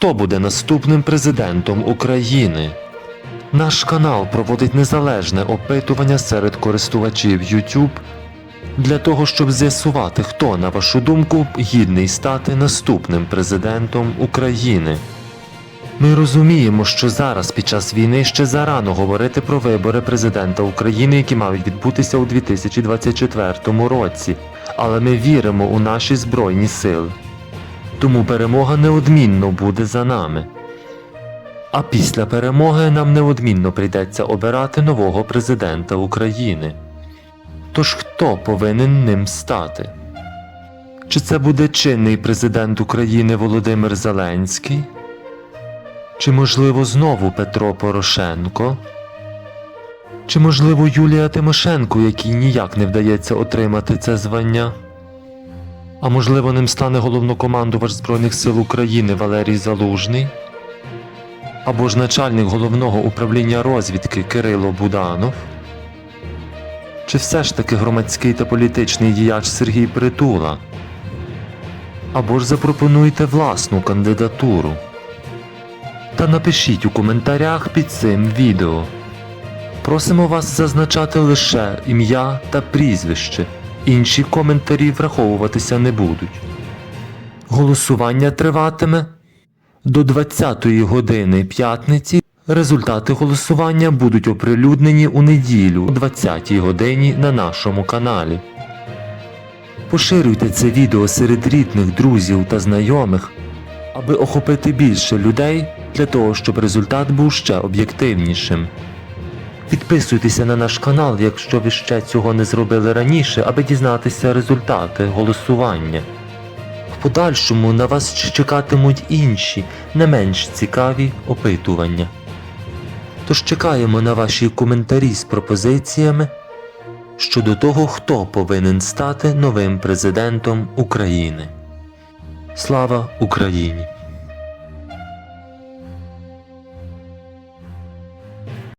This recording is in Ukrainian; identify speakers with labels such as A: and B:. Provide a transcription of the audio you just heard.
A: хто буде наступним президентом України. Наш канал проводить незалежне опитування серед користувачів YouTube для того, щоб з'ясувати, хто, на вашу думку, гідний стати наступним президентом України. Ми розуміємо, що зараз під час війни ще зарано говорити про вибори президента України, які мають відбутися у 2024 році, але ми віримо у наші збройні сили. Тому перемога неодмінно буде за нами. А після перемоги нам неодмінно прийдеться обирати нового президента України. Тож хто повинен ним стати? Чи це буде чинний президент України Володимир Зеленський? Чи можливо знову Петро Порошенко? Чи можливо Юлія Тимошенко, якій ніяк не вдається отримати це звання? А можливо ним стане головнокомандувач Збройних сил України Валерій Залужний? Або ж начальник головного управління розвідки Кирило Буданов? Чи все ж таки громадський та політичний діяч Сергій Притула? Або ж запропонуйте власну кандидатуру? Та напишіть у коментарях під цим відео. Просимо вас зазначати лише ім'я та прізвище, інші коментарі враховуватися не будуть. Голосування триватиме до 20-ї години п'ятниці. Результати голосування будуть оприлюднені у неділю о 20-й годині на нашому каналі. Поширюйте це відео серед рідних, друзів та знайомих, аби охопити більше людей для того, щоб результат був ще об'єктивнішим. Підписуйтеся на наш канал, якщо ви ще цього не зробили раніше, аби дізнатися результати голосування. В подальшому на вас чекатимуть інші, не менш цікаві опитування. Тож чекаємо на ваші коментарі з пропозиціями щодо того, хто повинен стати новим президентом України. Слава Україні!